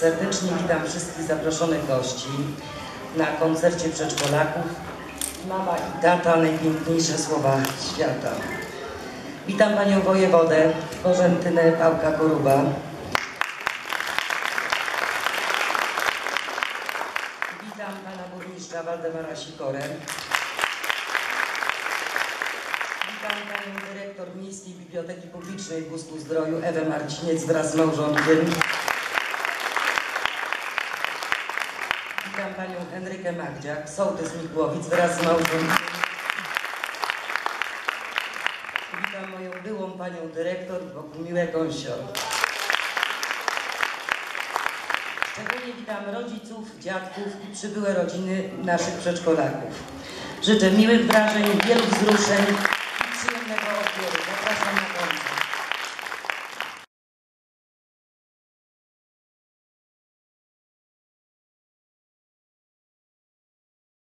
Serdecznie witam wszystkich zaproszonych gości na koncercie przedszkolaków. Mama i tata, najpiękniejsze słowa świata. Witam Panią Wojewodę, Bożentynę Pałka Koruba. Witam Pana Burmistrza Waldemara Sikorę. Witam Panią Dyrektor Miejskiej Biblioteki Publicznej w Busku Zdroju Ewę Marciniec wraz z małżonkiem. Witam Panią Henrykę Magdziak, sołtys Mikłowic wraz z małżonkiem. Witam moją byłą Panią Dyrektor Bogumiłę Gąsior. Szczególnie witam rodziców, dziadków i przybyłe rodziny naszych przedszkolaków. Życzę miłych wrażeń, wielu wzruszeń i przyjemnego odbioru. Zapraszam.